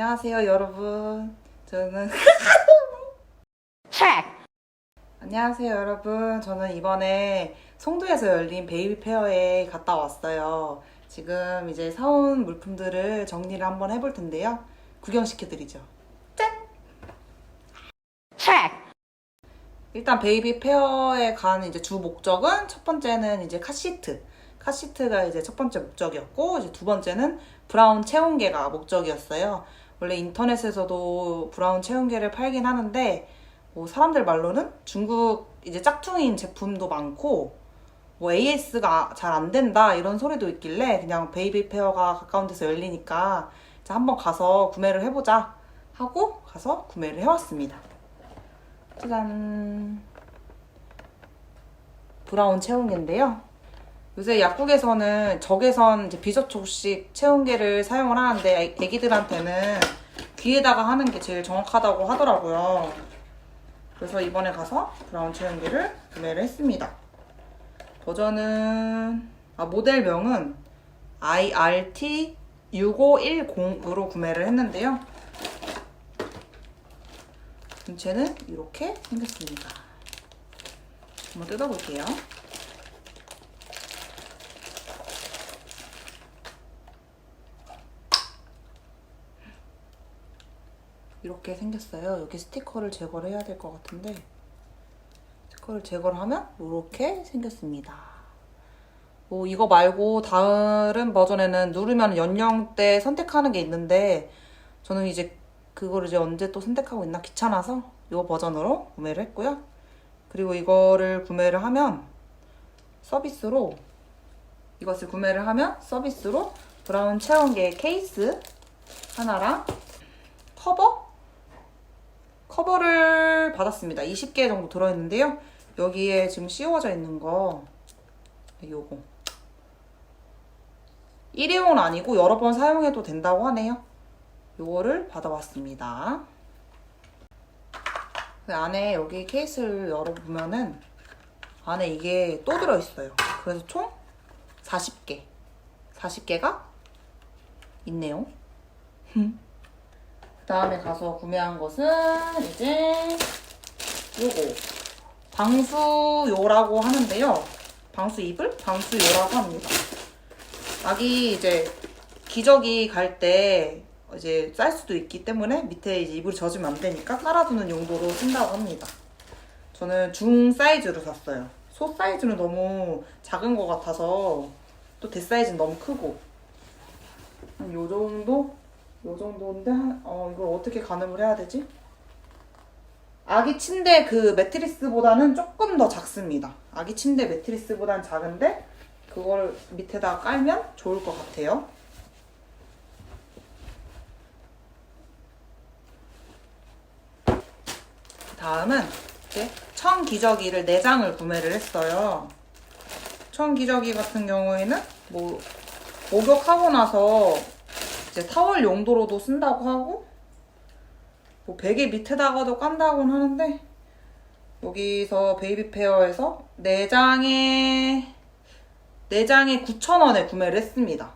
안녕하세요, 여러분. 저는 안녕하세요, 여러분. 저는 이번에 송도에서 열린 베이비 페어에 갔다 왔어요. 지금 이제 사온 물품들을 정리를 한번 해볼 텐데요. 구경시켜드리죠. 짠! 일단 베이비 페어에 간 이제 주 목적은 첫 번째는 이제 카시트. 카시트가 이제 첫 번째 목적이었고, 이제 두 번째는 브라운 체온계가 목적이었어요. 원래 인터넷에서도 브라운 체온계를 팔긴 하는데, 뭐 사람들 말로는 중국 이제 짝퉁인 제품도 많고, 뭐 AS가 잘 안 된다 이런 소리도 있길래 그냥 베이비 페어가 가까운 데서 열리니까 이제 한번 가서 구매를 해보자 하고 가서 구매를 해왔습니다. 짜잔. 브라운 체온계인데요. 요새 약국에서는 적외선 비접촉식 체온계를 사용을 하는데 애기들한테는 귀에다가 하는 게 제일 정확하다고 하더라고요. 그래서 이번에 가서 브라운 체온계를 구매를 했습니다. 버전은 아, 모델명은 IRT 6510으로 구매를 했는데요. 전체는 이렇게 생겼습니다. 한번 뜯어볼게요. 이렇게 생겼어요. 여기 스티커를 제거를 해야 될 것 같은데 스티커를 제거를 하면 이렇게 생겼습니다. 뭐 이거 말고 다른 버전에는 누르면 연령대 선택하는 게 있는데 저는 이제 그거를 이제 언제 또 선택하고 있나 귀찮아서 이 버전으로 구매를 했고요. 그리고 이거를 구매를 하면 서비스로 이것을 구매를 하면 서비스로 브라운 체온계 케이스 하나랑 커버 커버를 받았습니다. 20개 정도 들어있는데요. 여기에 지금 씌워져 있는 거 요거 일회용은 아니고 여러 번 사용해도 된다고 하네요. 요거를 받아왔습니다. 그 안에 여기 케이스를 열어보면은 안에 이게 또 들어있어요. 그래서 총 40개. 40개가 있네요. 그 다음에 가서 구매한 것은 이제 요거. 방수요라고 하는데요. 방수 이불? 방수요라고 합니다. 아기 이제 기저귀 갈 때 이제 쌀 수도 있기 때문에 밑에 이제 이불이 젖으면 안 되니까 깔아두는 용도로 쓴다고 합니다. 저는 중 사이즈로 샀어요. 소 사이즈는 너무 작은 것 같아서 또 대 사이즈는 너무 크고 한 요 정도? 요 정도인데 한- 어 이걸 어떻게 가늠을 해야 되지? 아기 침대 그 매트리스보다는 조금 더 작습니다. 아기 침대 매트리스보다는 작은데 그걸 밑에다 깔면 좋을 것 같아요. 다음은 이제 청기저귀를 4장을 구매를 했어요. 청기저귀 같은 경우에는 뭐 목욕하고 나서 이제 타월 용도로도 쓴다고 하고 뭐 베개 밑에다가도 깐다고는 하는데 여기서 베이비 페어에서 4장에 4장에 9,000원에 구매를 했습니다.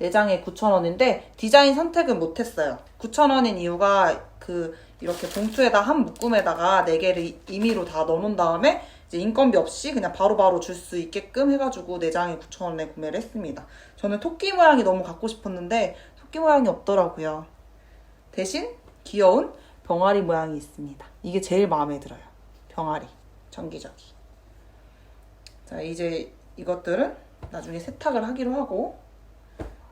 4장에 9,000원인데 디자인 선택은 못했어요. 9,000원인 이유가 그 이렇게 봉투에다 한 묶음에다가 4개를 임의로 다 넣어놓은 다음에 이제 인건비 없이 그냥 바로바로 줄 수 있게끔 해가지고 4장에 9,000원에 구매를 했습니다. 저는 토끼 모양이 너무 갖고 싶었는데 토끼 모양이 없더라고요. 대신 귀여운 병아리 모양이 있습니다. 이게 제일 마음에 들어요. 병아리, 전기적이. 자, 이제 이것들은 나중에 세탁을 하기로 하고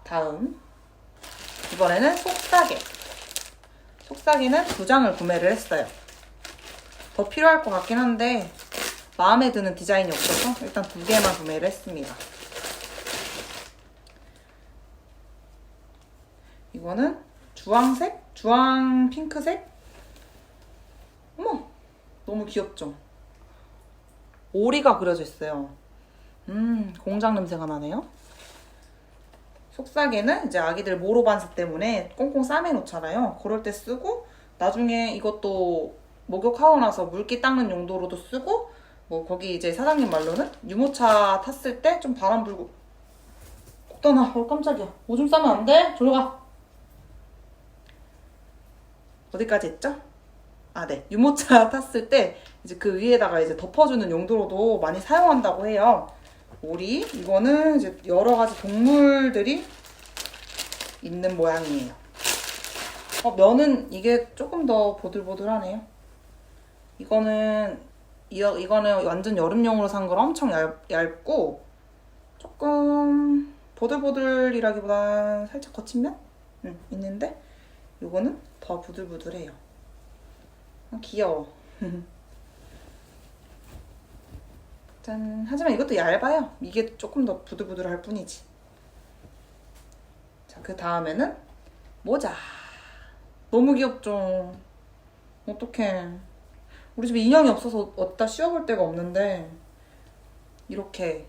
다음 이번에는 속싸개. 속싸개는 두 장을 구매를 했어요. 더 필요할 것 같긴 한데 마음에 드는 디자인이 없어서 일단 두 개만 구매를 했습니다. 이거는 주황색? 주황 핑크색? 어머! 너무 귀엽죠? 오리가 그려져 있어요. 음, 공장 냄새가 나네요. 속삭이는 이제 아기들 모로 반사 때문에 꽁꽁 싸매 놓잖아요. 그럴 때 쓰고 나중에 이것도 목욕하고 나서 물기 닦는 용도로도 쓰고 뭐 거기 이제 사장님 말로는 유모차 탔을 때 좀 바람 불고 꼭 떠나. 어 깜짝이야. 오줌 싸면 안 돼. 졸가. 어디까지 했죠? 아, 네. 유모차 탔을 때 이제 그 위에다가 이제 덮어주는 용도로도 많이 사용한다고 해요. 오리 이거는 이제 여러 가지 동물들이 있는 모양이에요. 어, 면은 이게 조금 더 보들보들하네요. 이거는 이, 이거는 완전 여름용으로 산 거라 엄청 얇, 얇고 조금 보들보들이라기보단 살짝 거친 면? 응, 있는데 이거는 더 부들부들해요. 아, 귀여워. 짠. 하지만 이것도 얇아요. 이게 조금 더 부들부들할 뿐이지. 자, 그 다음에는 모자. 너무 귀엽죠? 어떡해. 우리 집에 인형이 없어서 어디다 씌워볼 데가 없는데, 이렇게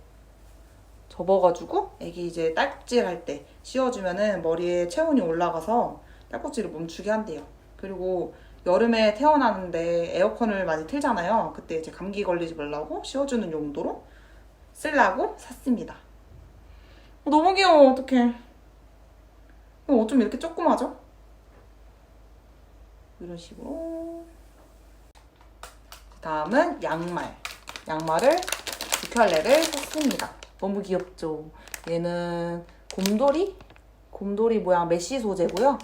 접어가지고, 애기 이제 딸꾹질 할 때 씌워주면은 머리에 체온이 올라가서 딸꾹질을 멈추게 한대요. 그리고 여름에 태어나는데 에어컨을 많이 틀잖아요. 그때 이제 감기 걸리지 말라고 씌워주는 용도로 쓰려고 샀습니다. 어, 너무 귀여워, 어떡해. 어, 어쩜 이렇게 조그마죠? 이런 식으로. 다음은 양말. 양말을 두 켤레를 샀습니다. 너무 귀엽죠? 얘는 곰돌이? 곰돌이 모양 메쉬 소재고요.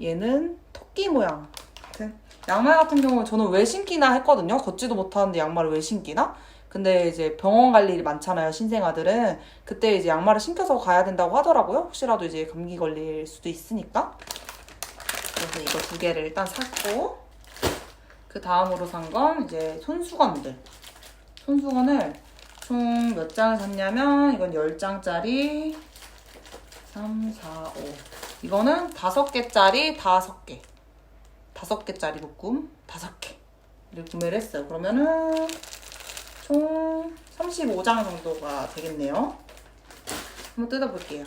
얘는 토끼 모양 같은 양말 같은 경우는 저는 왜 신기나 했거든요. 걷지도 못하는데 양말을 왜 신기나? 근데 이제 병원 갈 일이 많잖아요, 신생아들은. 그때 이제 양말을 신겨서 가야 된다고 하더라고요. 혹시라도 이제 감기 걸릴 수도 있으니까. 그래서 이거 두 개를 일단 샀고, 그 다음으로 산 건 이제 손수건들. 손수건을 총 몇 장을 샀냐면, 이건 10장짜리 3, 4, 5. 이거는 5개짜리 5개. 5개짜리 묶음 5개를 구매를 했어요. 그러면은 총 35장 정도가 되겠네요. 한번 뜯어볼게요.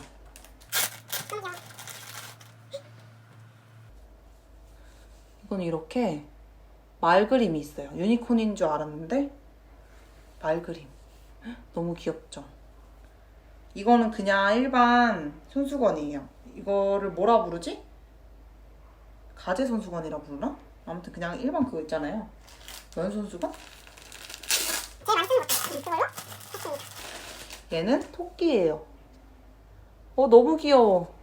이건 이렇게 말 그림이 있어요. 유니콘인 줄 알았는데 말 그림. 너무 귀엽죠? 이거는 그냥 일반 손수건이에요. 이거를 뭐라 부르지? 가재 손수건이라 부르나? 아무튼 그냥 일반 그거 있잖아요. 샀습니다. 얘는 토끼예요. 어, 너무 귀여워.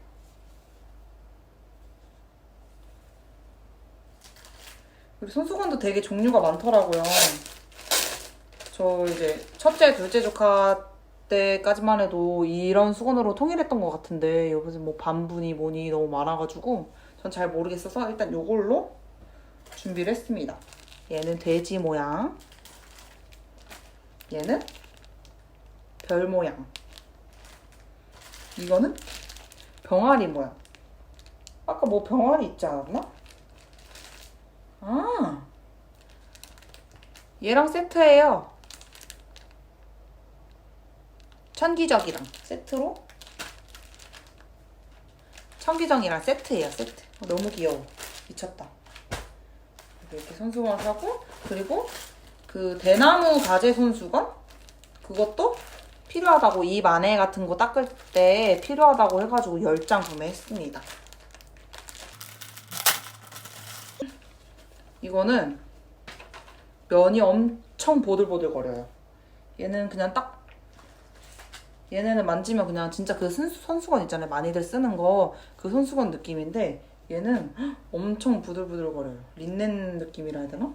그리고 손수건도 되게 종류가 많더라고요. 저 이제 첫째, 둘째 조카 때까지만 해도 이런 수건으로 통일했던 것 같은데 여기서 뭐 반분이 뭐니 너무 많아가지고 전 잘 모르겠어서 일단 요걸로 준비를 했습니다. 얘는 돼지 모양. 얘는 별 모양. 이거는 병아리 모양. 아까 뭐 병아리 있지 않았나? 아, 얘랑 세트예요. 천기적이랑 세트로? 천기정이랑 세트예요 세트. 어, 너무 귀여워. 미쳤다. 이렇게 손수건 사고 그리고 그 대나무 가재 손수건? 그것도 필요하다고 입 안에 같은 거 닦을 때 필요하다고 해가지고 10장 구매했습니다. 이거는 면이 엄청 보들보들 거려요. 얘는 그냥 딱 얘네는 만지면 그냥 진짜 그 손수, 손수건 있잖아요. 많이들 쓰는 거. 그 손수건 느낌인데 얘는 헉, 엄청 부들부들거려요. 린넨 느낌이라 해야 되나?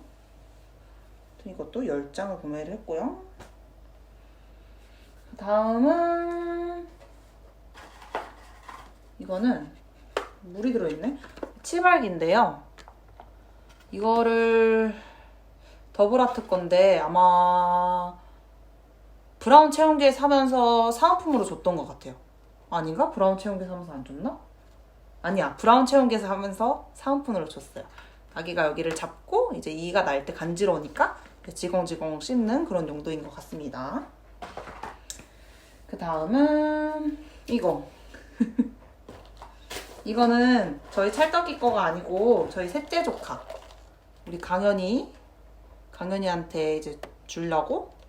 이것도 10장을 구매를 했고요. 다음은 이거는 물이 들어있네. 치발기인데요. 이거를 더블아트 건데 아마 브라운 채용제 사면서 사은품으로 줬던 것 같아요. 아닌가? 브라운 채용제 사면서 안 줬나? 아니야. 브라운 채용제 사면서 사은품으로 줬어요. 아기가 여기를 잡고 이제 이가 날 때 간지러우니까 지공지공 씹는 그런 용도인 것 같습니다. 그 다음은 이거. 이거는 저희 찰떡이 거가 아니고 저희 셋째 조카. 우리 강현이, 강현이한테 이제 주려고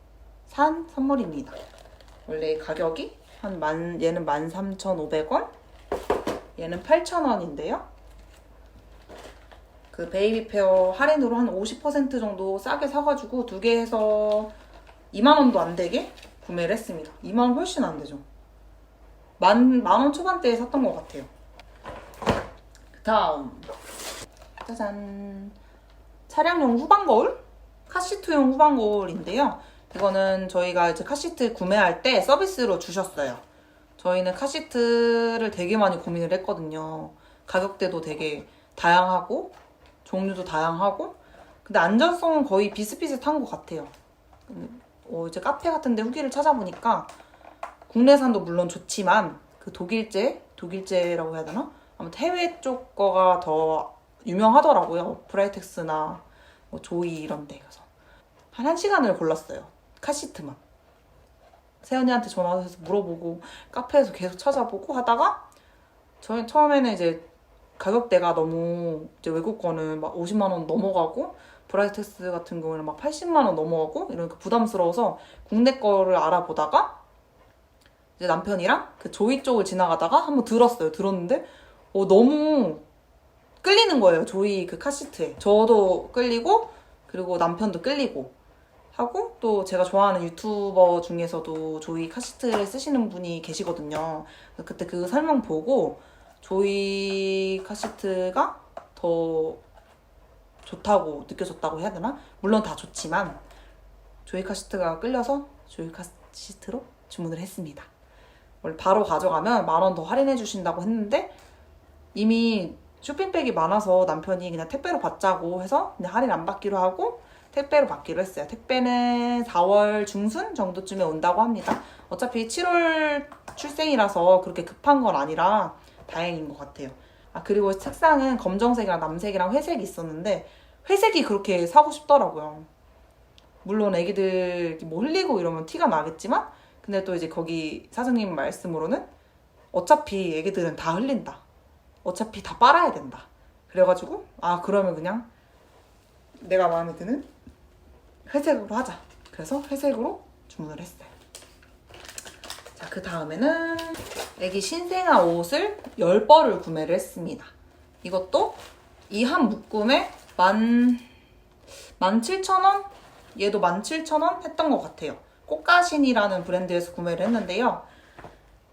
산 선물입니다. 원래 가격이 한 만, 얘는 13,500원, 얘는 8,000원인데요. 그 베이비 페어 할인으로 한 50% 정도 싸게 사가지고 두 개 해서 2만 원도 안 되게 구매를 했습니다. 2만 원 훨씬 안 되죠. 만, 만원 초반대에 샀던 것 같아요. 그 다음. 짜잔. 차량용 후방 거울? 카시트용 후방 거울인데요. 이거는 저희가 이제 카시트 구매할 때 서비스로 주셨어요. 저희는 카시트를 되게 많이 고민을 했거든요. 가격대도 되게 다양하고, 종류도 다양하고, 근데 안전성은 거의 비슷비슷한 것 같아요. 음, 어, 이제 카페 같은데 후기를 찾아보니까 국내산도 물론 좋지만 그 독일제, 독일제라고 해야 되나? 아무튼 해외 쪽 거가 더 유명하더라고요. 브라이텍스나 뭐 조이 이런 데 가서. 한 1시간을 골랐어요. 카시트만. 세연이한테 전화해서 물어보고 카페에서 계속 찾아보고 하다가 저희 처음에는 이제 가격대가 너무 이제 외국 거는 막 50만 원 넘어가고 브라이텍스 같은 경우는 막 80만 원 넘어가고 이러니까 부담스러워서 국내 거를 알아보다가 이제 남편이랑 그 조이 쪽을 지나가다가 한번 들었어요. 들었는데 어, 너무 끌리는 거예요. 조이 그 카시트에. 저도 끌리고 그리고 남편도 끌리고 하고 또 제가 좋아하는 유튜버 중에서도 조이 카시트를 쓰시는 분이 계시거든요. 그때 그 설명 보고 조이 카시트가 더 좋다고 느껴졌다고 해야 되나? 물론 다 좋지만 조이 카시트가 끌려서 조이 카시트로 주문을 했습니다. 원래 바로 가져가면 만 원 더 할인해 주신다고 했는데 이미 쇼핑백이 많아서 남편이 그냥 택배로 받자고 해서 그냥 할인 안 받기로 하고 택배로 받기로 했어요. 택배는 4월 중순 정도쯤에 온다고 합니다. 어차피 7월 출생이라서 그렇게 급한 건 아니라 다행인 것 같아요. 아 그리고 색상은 검정색이랑 남색이랑 회색이 있었는데 회색이 그렇게 사고 싶더라고요. 물론 애기들 뭐 흘리고 이러면 티가 나겠지만 근데 또 이제 거기 사장님 말씀으로는 어차피 애기들은 다 흘린다. 어차피 다 빨아야 된다. 그래가지고 아 그러면 그냥 내가 마음에 드는 회색으로 하자. 그래서 회색으로 주문을 했어요. 자, 그 다음에는 애기 신생아 옷을 10벌을 구매를 했습니다. 이것도 이 한 묶음에 만, 17,000원? 얘도 17,000원 했던 것 같아요. 꽃가신이라는 브랜드에서 구매를 했는데요.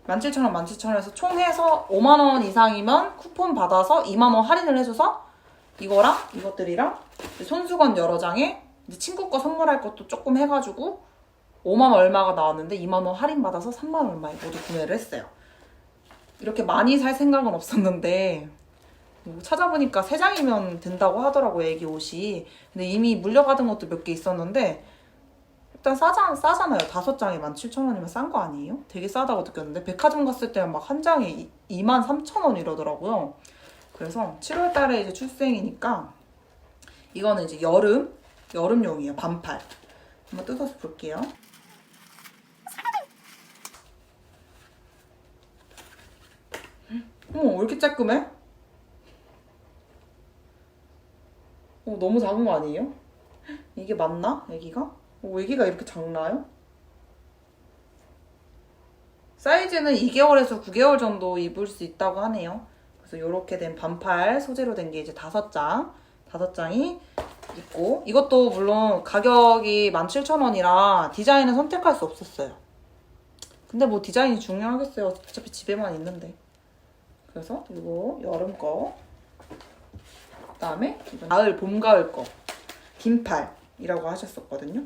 17,000원, 17,000원에서 총 해서 5만원 이상이면 쿠폰 받아서 2만원 할인을 해줘서 이거랑 이것들이랑 손수건 여러 장에 이제 친구 거 선물할 것도 조금 해가지고 5만 얼마가 나왔는데 2만 원 할인 받아서 3만 얼마에 모두 구매를 했어요. 이렇게 많이 살 생각은 없었는데 뭐 찾아보니까 3장이면 된다고 하더라고요, 애기 옷이. 근데 이미 물려받은 것도 몇 개 있었는데 일단 싸잖, 싸잖아요. 다섯 장에 17,000원이면 싼 거 아니에요? 되게 싸다고 느꼈는데 백화점 갔을 때는 막 한 장에 23,000원 이러더라고요. 그래서 7월 달에 이제 출생이니까 이거는 이제 여름, 여름용이에요. 반팔. 한번 뜯어서 볼게요. 어머, 왜 이렇게 쬐끔해? 어, 너무 작은 거 아니에요? 이게 맞나? 애기가? 어, 애기가 이렇게 작나요? 사이즈는 2개월에서 9개월 정도 입을 수 있다고 하네요. 그래서 이렇게 된 반팔 소재로 된 게 이제 다섯 장, 다섯 장이 있고 이것도 물론 가격이 17,000원이라 디자인은 선택할 수 없었어요. 근데 뭐 디자인이 중요하겠어요. 어차피 집에만 있는데. 그래서 이거 여름 거, 그다음에 가을, 봄, 가을 거, 긴팔이라고 하셨었거든요.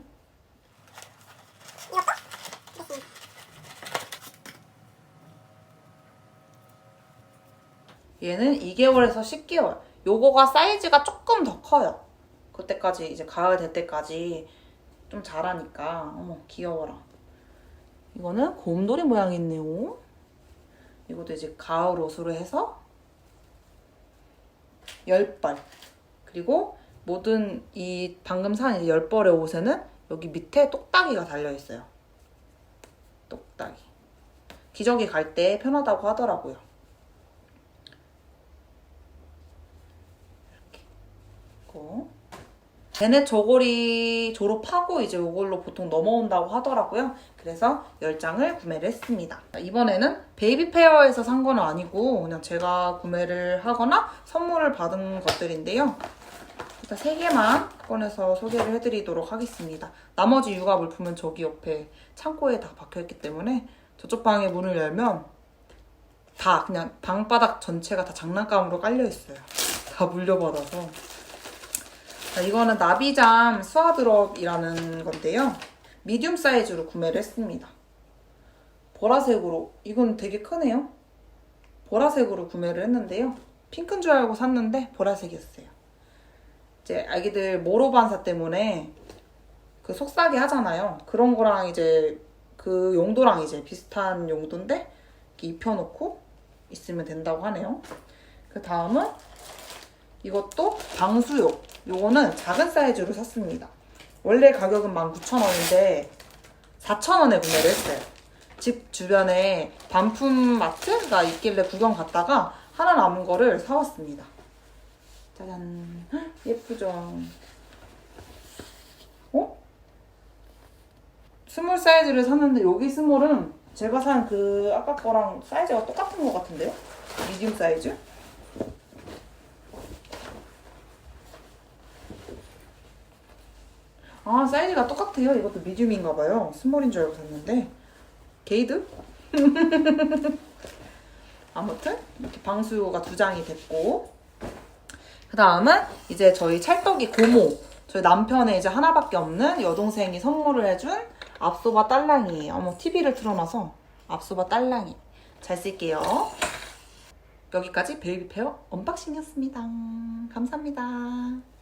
얘는 2개월에서 10개월. 요거가 사이즈가 조금 더 커요. 그때까지 이제 가을 될 때까지 좀 자라니까 어머 귀여워라. 이거는 곰돌이 모양이 있네요. 이것도 이제 가을 옷으로 해서 10벌. 그리고 모든 이 방금 산 이제 10벌의 옷에는 여기 밑에 똑딱이가 달려있어요. 똑딱이. 기저귀 갈 때 편하다고 하더라고요. 있고 걔네 저고리 졸업하고 이제 이걸로 보통 넘어온다고 하더라고요. 그래서 10장을 구매를 했습니다. 이번에는 베이비 페어에서 산 건 아니고 그냥 제가 구매를 하거나 선물을 받은 것들인데요. 일단 세 개만 꺼내서 소개를 해드리도록 하겠습니다. 나머지 육아 물품은 저기 옆에 창고에 다 박혀있기 때문에 저쪽 방에 문을 열면 다 그냥 방바닥 전체가 다 장난감으로 깔려 있어요. 다 물려받아서. 자, 이거는 나비잠 수아드롭이라는 건데요. 미디움 사이즈로 구매를 했습니다. 보라색으로 이건 되게 크네요. 보라색으로 구매를 했는데요. 핑크인 줄 알고 샀는데 보라색이었어요. 이제 아기들 모로 반사 때문에 그 속삭이 하잖아요. 그런 거랑 이제 그 용도랑 이제 비슷한 용도인데 입혀놓고 있으면 된다고 하네요. 그 다음은 이것도 방수용. 요거는 작은 사이즈로 샀습니다. 원래 가격은 19,000원인데 4,000원에 구매를 했어요. 집 주변에 반품 마트가 있길래 구경 갔다가 하나 남은 거를 사왔습니다. 짜잔. 헉, 예쁘죠? 어? 스몰 사이즈를 샀는데 여기 스몰은 제가 산 그 아까 거랑 사이즈가 똑같은 것 같은데요? 미디움 사이즈? 아 사이즈가 똑같아요. 이것도 미디움인가 봐요. 스몰인 줄 알고 샀는데 게이드? 아무튼 이렇게 방수가 두 장이 됐고 그 다음은 이제 저희 찰떡이 고모 저희 남편의 이제 하나밖에 없는 여동생이 선물을 해준 앞소바 딸랑이에요. 어머 TV를 틀어놔서 앞소바 딸랑이 잘 쓸게요. 여기까지 베이비 페어 언박싱이었습니다. 감사합니다.